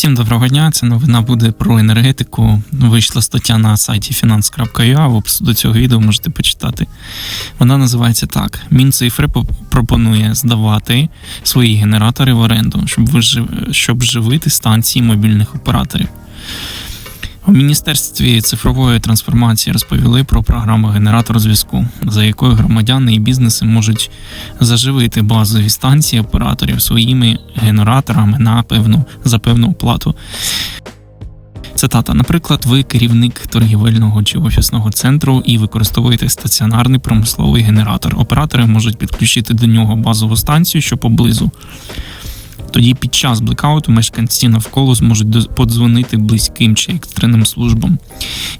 Всім доброго дня. Це новина буде про енергетику. Вийшла стаття на сайті finance.ua, В опису до цього відео можете почитати. Вона називається так: Мінцифри пропонує здавати свої генератори в оренду, щоб щоб живити станції мобільних операторів. У Міністерстві цифрової трансформації розповіли про програму генератор зв'язку, за якою громадяни і бізнеси можуть заживити базові станції операторів своїми генераторами на певну за певну оплату. Цитата: наприклад, ви керівник торгівельного чи офісного центру і використовуєте стаціонарний промисловий генератор. Оператори можуть підключити до нього базову станцію, що поблизу. Тоді під час блекауту мешканці навколо зможуть подзвонити близьким чи екстреним службам.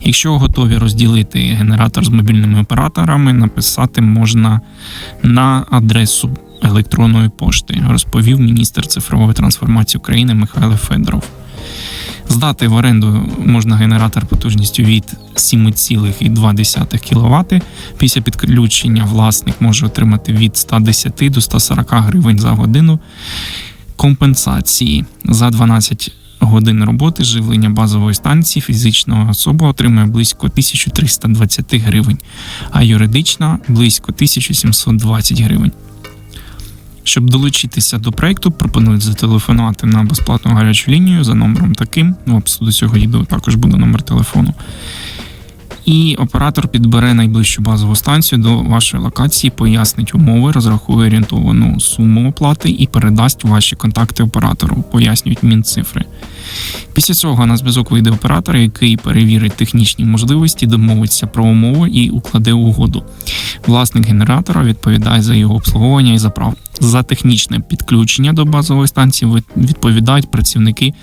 Якщо готові розділити генератор з мобільними операторами, написати можна на адресу електронної пошти, розповів міністр цифрової трансформації України Михайло Федоров. Здати в оренду можна генератор потужністю від 7,2 кВт. Після підключення власник може отримати від 110 до 140 гривень за годину компенсації за 12 годин роботи живлення базової станції фізична особа отримує близько 1320 гривень, а юридична близько 1720 гривень. Щоб долучитися до проекту, пропонують зателефонувати на безплатну гарячу лінію за номером таким. В до цього відео також буде номер телефону. І оператор підбере найближчу базову станцію до вашої локації, пояснить умови, розрахує орієнтовану суму оплати і передасть ваші контакти оператору, пояснюють мінцифри. Після цього на зв'язок вийде оператор, який перевірить технічні можливості, домовиться про умови і укладе угоду. Власник генератора відповідає за його обслуговування і заправ. За технічне підключення до базової станції відповідають працівники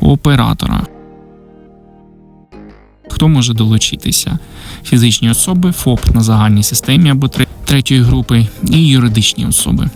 оператора. Хто може долучитися? Фізичні особи, ФОП на загальній системі або тре- третьої групи і юридичні особи.